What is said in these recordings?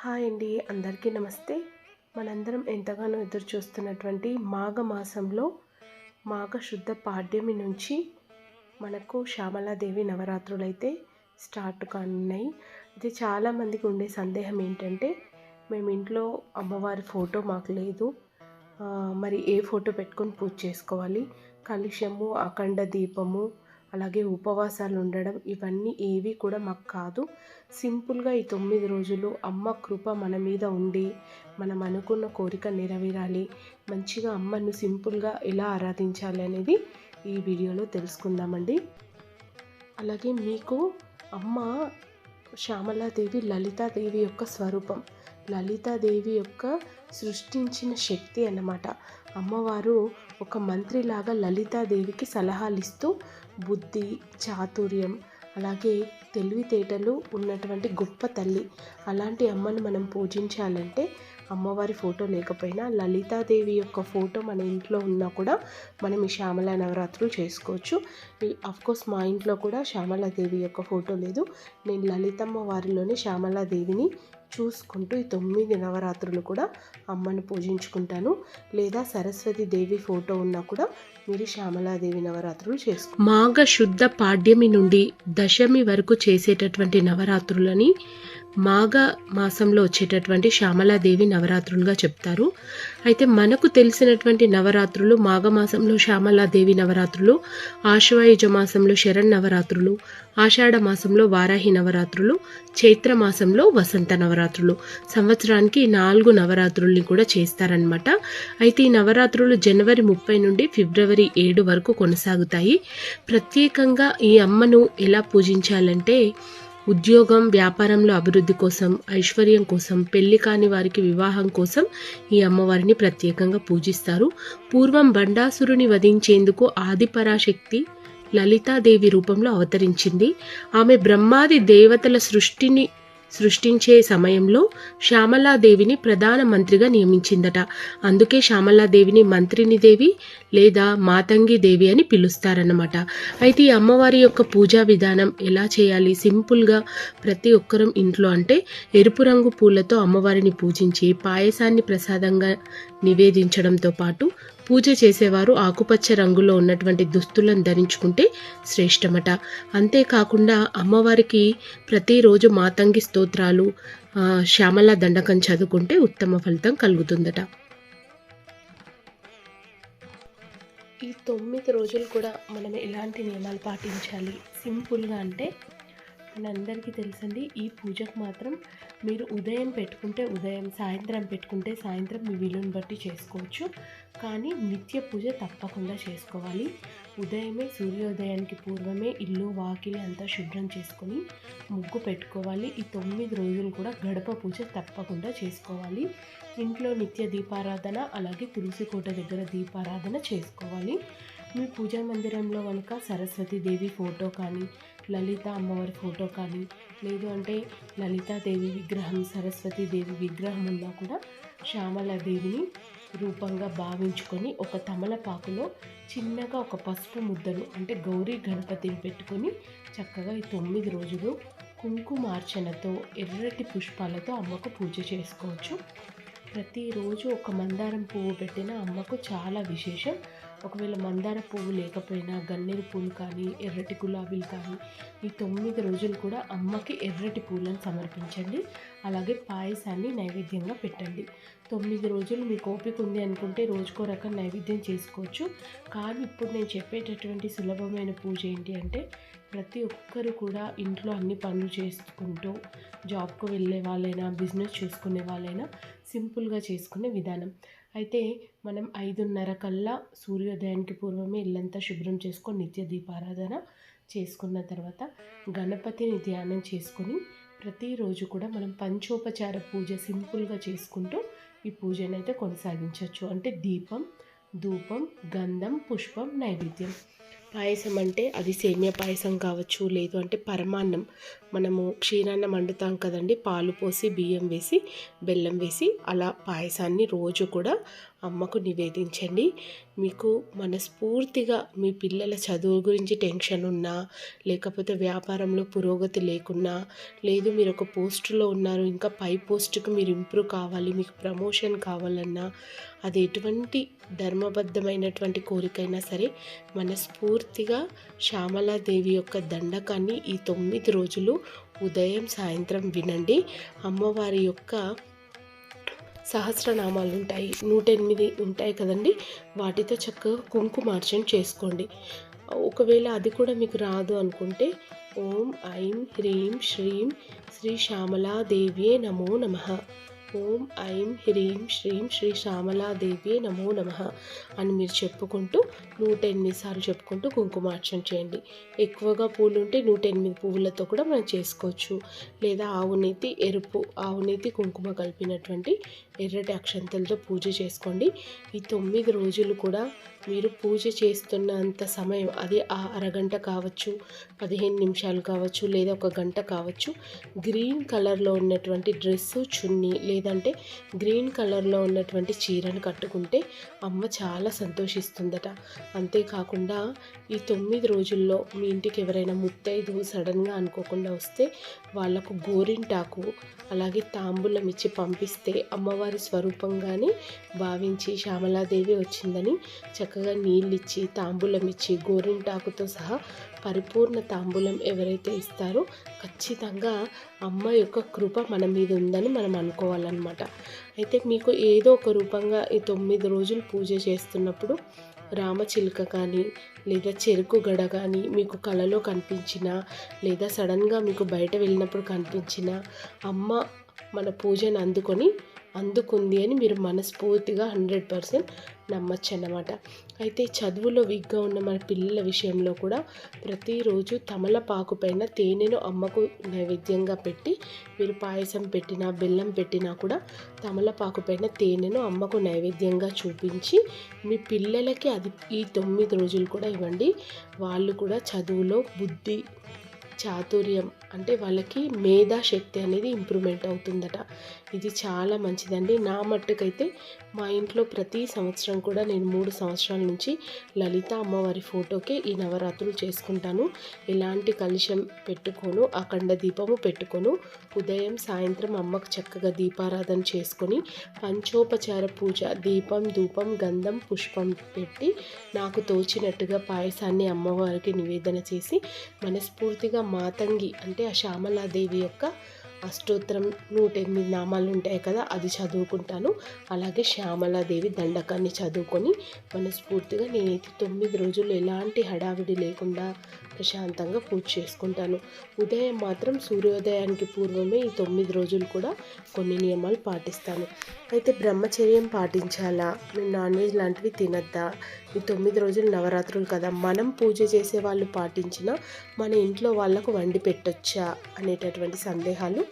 Hi అండి అందరికీ నమస్తే. మనందరం ఎంతగానో ఎదురు చూస్తున్నటువంటి మాఘ మాసంలో మాఘ శుద్ధ పాడ్యమి నుంచి మనకు శ్యామలాదేవి నవరాత్రులు అయితే స్టార్ట్ కానున్నాయి. అయితే చాలామందికి ఉండే సందేహం ఏంటంటే మేము ఇంట్లో అమ్మవారి ఫోటో మాకు లేదు. మరి ఏ ఫోటో పెట్టుకొని పూజ చేసుకోవాలి? కలుషము అఖండ దీపము అలాగే ఉపవాసాలు ఉండడం ఇవన్నీ ఏవి కూడా మాకు కాదు. సింపుల్గా ఈ తొమ్మిది రోజులు అమ్మ కృప మన మీద ఉండి మనం అనుకున్న కోరిక నెరవేరాలి మంచిగా అమ్మను సింపుల్గా ఎలా ఆరాధించాలి అనేది ఈ వీడియోలో తెలుసుకుందామండి. అలాగే మీకు అమ్మ శ్యామలాదేవి లలితాదేవి యొక్క స్వరూపం లలితాదేవి యొక్క సృష్టించిన శక్తి అన్నమాట. అమ్మవారు ఒక మంత్రిలాగా లలితాదేవికి సలహాలు ఇస్తూ బుద్ధి చాతుర్యం అలాగే తెలివితేటలు ఉన్నటువంటి గొప్ప తల్లి. అలాంటి అమ్మను మనం పూజించాలంటే అమ్మవారి ఫోటో లేకపోయినా లలితాదేవి యొక్క ఫోటో మన ఇంట్లో ఉన్నా కూడా మనం ఈ శ్యామల నవరాత్రులు చేసుకోవచ్చు. కోర్స్ మా ఇంట్లో కూడా శ్యామలాదేవి యొక్క ఫోటో లేదు. నేను లలితమ్మ వారిలోనే శ్యామలాదేవిని చూసుకుంటూ ఈ తొమ్మిది నవరాత్రులు కూడా అమ్మను పూజించుకుంటాను. లేదా సరస్వతి దేవి ఫోటో ఉన్నా కూడా మీరు శ్యామలాదేవి నవరాత్రులు చేసుకో. మాఘ శుద్ధ పాడ్యమి నుండి దశమి వరకు చేసేటటువంటి నవరాత్రులని మాఘ మాసంలో వచ్చేటటువంటి శ్యామలాదేవి నవరాత్రులుగా చెప్తారు. అయితే మనకు తెలిసినటువంటి నవరాత్రులు మాఘమాసంలో శ్యామలాదేవి నవరాత్రులు ఆశ్వాయుజ మాసంలో శరణ్ నవరాత్రులు ఆషాఢ మాసంలో వారాహి నవరాత్రులు చైత్ర మాసంలో వసంత నవరాత్రులు. సంవత్సరానికి నాలుగు నవరాత్రుల్ని కూడా చేస్తారనమాట అయితే ఈ నవరాత్రులు జనవరి ముప్పై నుండి ఫిబ్రవరి ఏడు వరకు కొనసాగుతాయి. ప్రత్యేకంగా ఈ అమ్మను ఎలా పూజించాలంటే ఉద్యోగం వ్యాపారంలో అభివృద్ధి కోసం ఐశ్వర్యం కోసం పెళ్ళి కాని వారికి వివాహం కోసం ఈ అమ్మవారిని ప్రత్యేకంగా పూజిస్తారు. పూర్వం బండాసురుని వధించేందుకు ఆదిపరాశక్తి లలితాదేవి రూపంలో అవతరించింది. ఆమె బ్రహ్మాది దేవతల సృష్టిని సృష్టించే సమయంలో శ్యామలాదేవిని ప్రధాన మంత్రిగా నియమించిందట. అందుకే శ్యామలాదేవిని మంత్రిని దేవి లేదా మాతంగి దేవి అని పిలుస్తారన్నమాట. అయితే ఈ అమ్మవారి యొక్క పూజా విధానం ఎలా చేయాలి? సింపుల్గా ప్రతి ఒక్కరం ఇంట్లో అంటే ఎరుపు రంగు పూలతో అమ్మవారిని పూజించి పాయసాన్ని ప్రసాదంగా నివేదించడంతో పాటు పూజ చేసేవారు ఆకుపచ్చ రంగులో ఉన్నటువంటి దుస్తులను ధరించుకుంటే శ్రేష్టమట. అంతేకాకుండా అమ్మవారికి ప్రతిరోజు మాతంగి స్తోత్రాలు శ్యామల దండకం చదువుకుంటే ఉత్తమ ఫలితం కలుగుతుందట. ఈ తొమ్మిది రోజులు కూడా మనం ఎలాంటి నియమాలు పాటించాలి? సింపుల్గా అంటే మనందరికీ తెలుసండి ఈ పూజకు మాత్రం మీరు ఉదయం పెట్టుకుంటే ఉదయం సాయంత్రం పెట్టుకుంటే సాయంత్రం మీ వీలుని బట్టి చేసుకోవచ్చు. కానీ నిత్య పూజ తప్పకుండా చేసుకోవాలి. ఉదయమే సూర్యోదయానికి పూర్వమే ఇల్లు వాకిలి అంతా శుభ్రం చేసుకొని ముగ్గు పెట్టుకోవాలి. ఈ తొమ్మిది రోజులు కూడా గడప పూజ తప్పకుండా చేసుకోవాలి. ఇంట్లో నిత్య దీపారాధన అలాగే తులసికోట దగ్గర దీపారాధన చేసుకోవాలి. మీ పూజా మందిరంలో కనుక సరస్వతి దేవి ఫోటో కానీ లలిత అమ్మవారి ఫోటో కానీ లేదు అంటే లలితాదేవి విగ్రహం సరస్వతి దేవి విగ్రహం ఉన్నా కూడా శ్యామలాదేవిని రూపంగా భావించుకొని ఒక తమలపాకులో చిన్నగా ఒక పసుపు ముద్దను అంటే గౌరీ గణపతిని పెట్టుకొని చక్కగా ఈ తొమ్మిది రోజులు కుంకుమార్చనతో ఎర్రటి పుష్పాలతో అమ్మకు పూజ చేసుకోవచ్చు. ప్రతిరోజు ఒక మందారం పువ్వు పెట్టిన అమ్మకు చాలా విశేషం. ఒకవేళ మందార పువ్వు లేకపోయినా గన్నేరు పూలు కానీ ఎర్రటి గులాబీలు కానీ ఈ తొమ్మిది రోజులు కూడా అమ్మకి ఎర్రటి పూలను సమర్పించండి. అలాగే పాయసాన్ని నైవేద్యంగా పెట్టండి. తొమ్మిది రోజులు మీకు ఓపిక ఉంది అనుకుంటే రోజుకో రకం నైవేద్యం చేసుకోవచ్చు. కానీ ఇప్పుడు నేను చెప్పేటటువంటి సులభమైన పూజ ఏంటి అంటే ప్రతి ఒక్కరు కూడా ఇంట్లో అన్ని పనులు చేసుకుంటూ జాబ్కు వెళ్ళే వాళ్ళైనా బిజినెస్ చేసుకునే వాళ్ళైనా సింపుల్గా చేసుకునే విధానం. అయితే మనం ఐదున్నర కల్లా సూర్యోదయానికి పూర్వమే ఇల్లంతా శుభ్రం చేసుకొని నిత్య దీపారాధన చేసుకున్న తర్వాత గణపతిని ధ్యానం చేసుకొని ప్రతిరోజు కూడా మనం పంచోపచార పూజ సింపుల్గా చేసుకుంటూ ఈ పూజను అయితే కొనసాగించవచ్చు. అంటే దీపం ధూపం గంధం పుష్పం నైవేద్యం. పాయసం అంటే అది సేమియా పాయసం కావచ్చు లేదు అంటే పరమాన్నం. మనము క్షీరాన్నం వండుతాం కదండి పాలు పోసి బియ్యం వేసి బెల్లం వేసి అలా పాయసాన్ని రోజు కూడా అమ్మకు నివేదించండి. మీకు మనస్ఫూర్తిగా మీ పిల్లల చదువు గురించి టెన్షన్ ఉన్నా లేకపోతే వ్యాపారంలో పురోగతి లేకున్నా లేదు మీరు ఒక పోస్టులో ఉన్నారు ఇంకా పై పోస్టుకు మీరు ఇంప్రూవ్ కావాలి మీకు ప్రమోషన్ కావాలన్నా అది ఎటువంటి ధర్మబద్ధమైనటువంటి కోరికైనా సరే మనస్ఫూర్తిగా శ్యామలాదేవి యొక్క దండకాన్ని ఈ తొమ్మిది రోజులు ఉదయం సాయంత్రం వినండి. అమ్మవారి యొక్క సహస్రనామాలు ఉంటాయి. నూట ఎనిమిది ఉంటాయి కదండి. వాటితో చక్కగా కుంకుమార్చన చేసుకోండి. ఒకవేళ అది కూడా మీకు రాదు అనుకుంటే ఓం ఐం హ్రీం శ్రీం శ్రీ శ్యామలాదేవ్యే నమో నమః. ఓం ఐం హ్రీం శ్రీం శ్రీ శ్యామలాదేవి నమో నమ అని మీరు చెప్పుకుంటూ నూట ఎనిమిది సార్లు చెప్పుకుంటూ కుంకుమార్చన చేయండి. ఎక్కువగా పూలు ఉంటే నూట ఎనిమిది పువ్వులతో కూడా మనం చేసుకోవచ్చు. లేదా ఆవునీతి ఎరుపు ఆవునీతి కుంకుమ కలిపినటువంటి ఎర్రటి అక్షంతలతో పూజ చేసుకోండి. ఈ తొమ్మిది రోజులు కూడా మీరు పూజ చేస్తున్నంత సమయం అది ఆ అరగంట కావచ్చు పదిహేను నిమిషాలు కావచ్చు లేదా ఒక గంట కావచ్చు గ్రీన్ కలర్లో ఉన్నటువంటి డ్రెస్సు చున్నీ లేదంటే గ్రీన్ కలర్లో ఉన్నటువంటి చీరను కట్టుకుంటే అమ్మ చాలా సంతోషిస్తుందట. అంతేకాకుండా ఈ తొమ్మిది రోజుల్లో మీ ఇంటికి ఎవరైనా ముత్తైదు సడన్గా అనుకోకుండా వస్తే వాళ్ళకు గోరింటాకు అలాగే తాంబూలం ఇచ్చి పంపిస్తే అమ్మవారి స్వరూపంగానే భావించి శ్యామలాదేవి వచ్చిందని చక్కగా నీళ్ళిచ్చి తాంబూలం ఇచ్చి గోరింటాకుతో సహా పరిపూర్ణ తాంబూలం ఎవరైతే ఇస్తారో ఖచ్చితంగా అమ్మ యొక్క కృప మన మీద ఉందని మనం అనుకోవాలన్నమాట. అయితే మీకు ఏదో ఒక రూపంగా ఈ తొమ్మిది రోజులు పూజ చేస్తున్నప్పుడు రామచిలుక కానీ లేదా చెరుకు గడ కానీ మీకు కళలో కనిపించిన లేదా సడన్గా మీకు బయట వెళ్ళినప్పుడు కనిపించిన అమ్మ మన పూజను అందుకొని అందుకుంది అని మీరు మనస్ఫూర్తిగా హండ్రెడ్ పర్సెంట్ నమ్మచ్చు అన్నమాట అయితే చదువులో వీక్గా ఉన్న మన పిల్లల విషయంలో కూడా ప్రతిరోజు తమలపాకు పైన తేనెను అమ్మకు నైవేద్యంగా పెట్టి మీరు పాయసం పెట్టినా బెల్లం పెట్టినా కూడా తమలపాకు పైన తేనెను అమ్మకు నైవేద్యంగా చూపించి మీ పిల్లలకి అది ఈ తొమ్మిది రోజులు కూడా ఇవ్వండి. వాళ్ళు కూడా చదువులో బుద్ధి చాతుర్యం అంటే వాళ్ళకి మేధాశక్తి అనేది ఇంప్రూవ్మెంట్ అవుతుందట. ఇది చాలా మంచిదండి. నా మట్టుకైతే మా ఇంట్లో ప్రతి సంవత్సరం కూడా నేను మూడు సంవత్సరాల నుంచి లలిత అమ్మవారి ఫోటోకే ఈ నవరాత్రులు చేసుకుంటాను. ఎలాంటి కలుషం పెట్టుకోను అఖండ దీపము పెట్టుకోను. ఉదయం సాయంత్రం అమ్మకు చక్కగా దీపారాధన చేసుకొని పంచోపచార పూజ దీపం ధూపం గంధం పుష్పం పెట్టి నాకు తోచినట్టుగా పాయసాన్ని అమ్మవారికి నివేదన చేసి మనస్ఫూర్తిగా మాతంగి అంటే ఆ శ్యామలాదేవి యొక్క అష్టోత్తరం నూట ఎనిమిది నామాలు ఉంటాయి కదా అది చదువుకుంటాను. అలాగే శ్యామలాదేవి దండకాన్ని చదువుకొని మనస్ఫూర్తిగా నేనైతే తొమ్మిది రోజులు ఎలాంటి హడావిడి లేకుండా ప్రశాంతంగా పూజ చేసుకుంటాను. ఉదయం మాత్రం సూర్యోదయానికి పూర్వమే ఈ తొమ్మిది రోజులు కూడా కొన్ని నియమాలు పాటిస్తాను. అయితే బ్రహ్మచర్యం పాటించాలా? మేము నాన్ వెజ్ లాంటివి తినద్దా? ఈ తొమ్మిది రోజులు నవరాత్రులు కదా మనం పూజ చేసే వాళ్ళు పాటించిన మన ఇంట్లో వాళ్ళకు వండి పెట్టొచ్చా? అనేటటువంటి సందేహాలు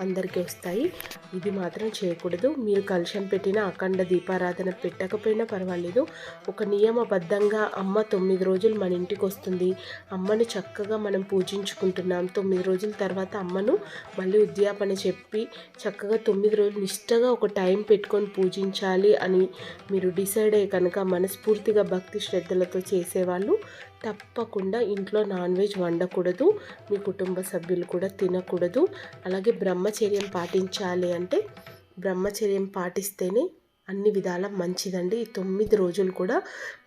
అందరికీ వస్తాయి. ఇది మాత్రం చేయకూడదు. మీరు కలుషం పెట్టిన అఖండ దీపారాధన పెట్టకపోయినా పర్వాలేదు. ఒక నియమబద్ధంగా అమ్మ తొమ్మిది రోజులు మన ఇంటికి వస్తుంది. అమ్మను చక్కగా మనం పూజించుకుంటున్నాం. తొమ్మిది రోజుల తర్వాత అమ్మను మళ్ళీ ఉద్యాపన చెప్పి చక్కగా తొమ్మిది రోజులు నిష్టగా ఒక టైం పెట్టుకొని పూజించాలి అని మీరు డిసైడ్ అయ్యి కనుక మనస్ఫూర్తిగా భక్తి శ్రద్ధలతో చేసేవాళ్ళు తప్పకుండా ఇంట్లో నాన్ వెజ్ వండకూడదు. మీ కుటుంబ సభ్యులు కూడా తినకూడదు. అలాగే బ్రహ్మ బ్రహ్మచర్యం పాటించాలి అంటే బ్రహ్మచర్యం పాటిస్తేనే అన్ని విధాల మంచిదండి. ఈ తొమ్మిది రోజులు కూడా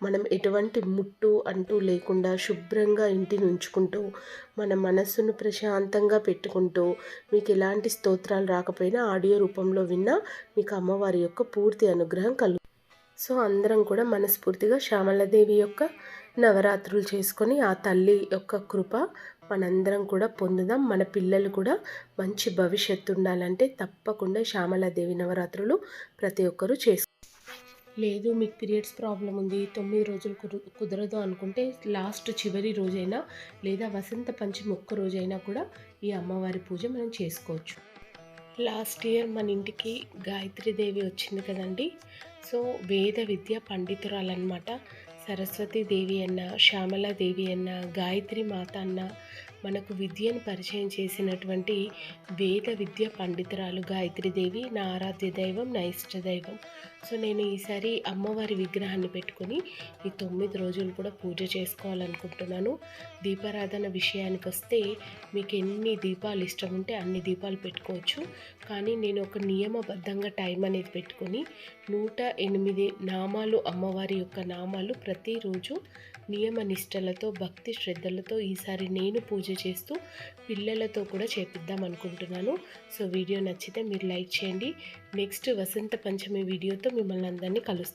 మనం ఎటువంటి ముట్టు అంటూ లేకుండా శుభ్రంగా ఇంటిని ఉంచుకుంటూ మన మనస్సును ప్రశాంతంగా పెట్టుకుంటూ మీకు ఎలాంటి స్తోత్రాలు రాకపోయినా ఆడియో రూపంలో విన్నా మీకు అమ్మవారి యొక్క పూర్తి అనుగ్రహం కలుగు. సో అందరం కూడా మనస్ఫూర్తిగా శ్యామలదేవి యొక్క నవరాత్రులు చేసుకొని ఆ తల్లి యొక్క కృప మనందరం కూడా పొందుదాం. మన పిల్లలు కూడా మంచి భవిష్యత్తు ఉండాలంటే తప్పకుండా శ్యామలాదేవి నవరాత్రులు ప్రతి ఒక్కరూ చేసు లేదు మీకు పీరియడ్స్ ప్రాబ్లం ఉంది తొమ్మిది రోజులు కుదరదు అనుకుంటే లాస్ట్ చివరి రోజైనా లేదా వసంత పంచమి ఒక్క రోజైనా కూడా ఈ అమ్మవారి పూజ మనం చేసుకోవచ్చు. లాస్ట్ ఇయర్ మన ఇంటికి గాయత్రీదేవి వచ్చింది కదండి. సో వేద విద్య పండితురాలన్నమాట. సరస్వతి దేవి అన్న శ్యామలాదేవి అన్న గాయత్రి మాత అన్న మనకు విద్యను పరిచయం చేసినటువంటి వేద విద్య పండితురాలు గాయత్రీదేవి నా ఆరాధ్య దైవం నా ఇష్ట దైవం. సో నేను ఈసారి అమ్మవారి విగ్రహాన్ని పెట్టుకొని ఈ తొమ్మిది రోజులు కూడా పూజ చేసుకోవాలనుకుంటున్నాను. దీపారాధన విషయానికి వస్తే మీకు ఎన్ని దీపాలు ఇష్టం ఉంటే అన్ని దీపాలు పెట్టుకోవచ్చు. కానీ నేను ఒక నియమబద్ధంగా టైం అనేది పెట్టుకొని నూట ఎనిమిది నామాలు అమ్మవారి యొక్క నామాలు ప్రతిరోజు నియమ నిష్టలతో భక్తి శ్రద్ధలతో ఈసారి నేను పూజ చేస్తూ పిల్లలతో కూడా చేపిద్దాం అనుకుంటున్నాను. సో వీడియో నచ్చితే మీరు లైక్ చేయండి. నెక్స్ట్ వసంత పంచమి వీడియోతో మిమ్మల్ని అందరినీ కలుస్తాను.